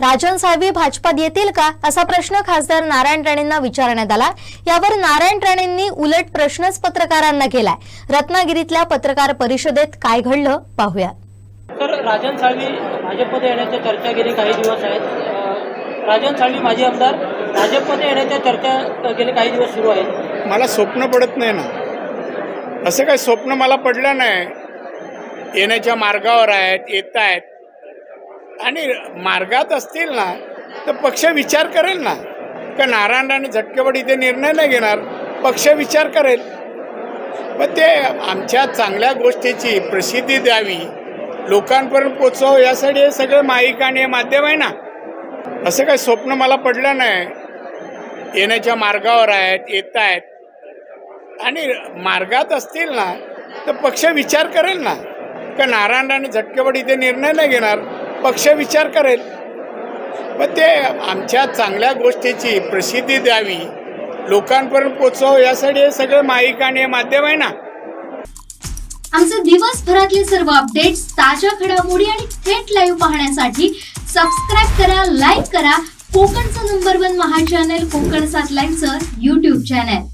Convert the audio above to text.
राजन साहेबी भाजपात येतील का असा प्रश्न खासदार नारायण राणेंना विचारण्यात आला. यावर नारायण राणेंनी उलट प्रश्नच पत्रकारांना केलाय. रत्नागिरीतल्या पत्रकार परिषदेत काय घडलं पाहूया. तर राजन साळवी भाजपमध्ये येण्याच्या चर्चा गेली काही दिवस आहेत. राजन साळवी माजी आमदार भाजपमध्ये येण्याच्या चर्चा गेले काही दिवस सुरू आहेत. मला स्वप्न पडत नाही ना. असं काही स्वप्न मला पडलं नाही. येण्याच्या मार्गावर आहेत येत आहेत. आणि मार्गात असतील ना तर पक्ष विचार करेल ना. का नारायण राणे इथे निर्णय नाही घेणार पक्ष विचार करेल. मग ते आमच्या चांगल्या गोष्टीची प्रसिद्धी द्यावी. लोकांपर्यंत पोचव यासाठी हे सगळं माईक आणि हे माध्यम आहे ना. असं काही स्वप्न मला पडलं नाही. येण्याच्या मार्गावर आहेत येत आहेत. आणि मार्गात असतील ना तर पक्ष विचार करेल ना. का नारायण राणे इथे निर्णय नाही घेणार पक्ष विचार करेल. मग ते आमच्या चांगल्या गोष्टीची प्रसिद्धी द्यावी लोकांपर्यंत पोचव यासाठी हे सगळं माईक आणि माध्यम आहे ना? आमचे दिवसभरातले सर्व अपडेट्स ताज्या घडामोडी आणि थेट लाईव्ह पाहण्यासाठी सबस्क्राईब करा लाईक करा. कोकणचं नंबर वन महा चॅनल कोकण सात लाईनचं युट्यूब चॅनल